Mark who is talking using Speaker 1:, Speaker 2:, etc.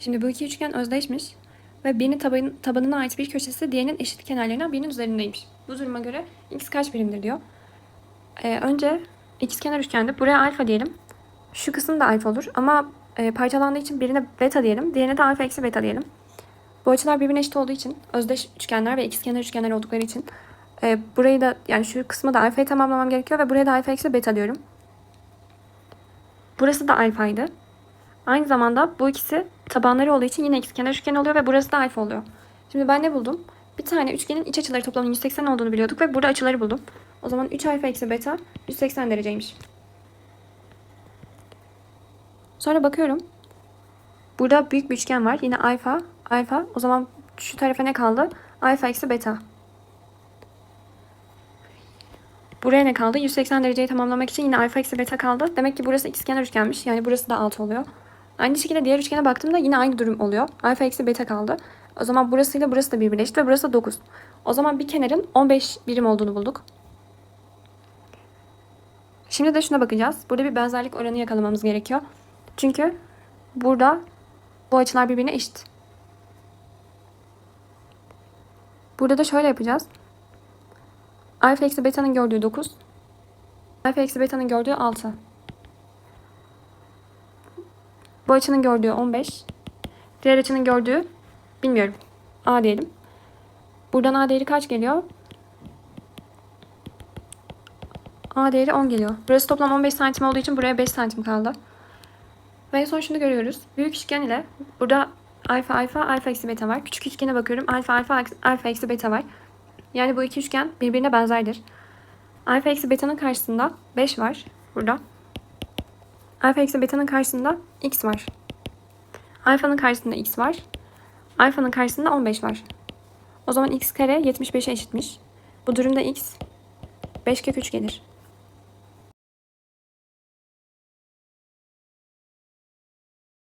Speaker 1: Şimdi bu iki üçgen özdeşmiş ve birinin taban, tabanına ait bir köşesi diğerinin eşit kenarlarından birinin üzerindeymiş. Bu duruma göre x kaç birimdir diyor. Ee, önce ikizkenar üçgende buraya alfa diyelim. Şu kısım da alfa olur ama e, parçalandığı için birine beta diyelim. Diğerine de alfa eksi beta diyelim. Bu açılar birbirine eşit olduğu için özdeş üçgenler ve ikizkenar üçgenler oldukları için e, burayı da yani şu kısmı da alfayı tamamlamam gerekiyor ve buraya da alfa eksi beta diyorum. Burası da alfaydı. Aynı zamanda bu ikisi tabanları olduğu için yine ikizkenar üçgen oluyor ve burası da alfa oluyor. Şimdi ben ne buldum? Bir tane üçgenin iç açıları toplamının 180 olduğunu biliyorduk ve burada açıları buldum. O zaman 3 alfa eksi beta 180 dereceymiş. Sonra bakıyorum. Burada büyük bir üçgen var. Yine alfa, alfa. O zaman şu tarafa ne kaldı? Alfa eksi beta. Buraya ne kaldı? 180 dereceyi tamamlamak için yine alfa eksi beta kaldı. Demek ki burası ikizkenar üçgenmiş. Yani burası da 6 oluyor. Aynı şekilde diğer üçgene baktığımda yine aynı durum oluyor. Alfa eksi beta kaldı. O zaman burasıyla burası da birbirine ve burası da 9. O zaman bir kenarın 15 birim olduğunu bulduk. Şimdi de şuna bakacağız. Burada bir benzerlik oranı yakalamamız gerekiyor. Çünkü burada bu açılar birbirine eşit. Burada da şöyle yapacağız. Alfa eksi beta'nın gördüğü 9. Alfa eksi beta'nın gördüğü 6. Bu açının gördüğü 15. Diğer açının gördüğü bilmiyorum. A diyelim. Buradan A değeri kaç geliyor? A değeri 10 geliyor. Burası toplam 15 santim olduğu için buraya 5 santim kaldı. Ve son şunu görüyoruz. Büyük üçgen ile burada alfa alfa alfa eksi beta var. Küçük üçgene bakıyorum. Alfa alfa alfa eksi beta var. Yani bu iki üçgen birbirine benzerdir. Alfa eksi beta'nın karşısında 5 var. Burada. Alfa eksi beta'nın karşısında x var. Alfa'nın karşısında x var. Alfa'nın karşısında 15 var. O zaman x kare 75'e eşitmiş. Bu durumda x 5 kök 3 gelir.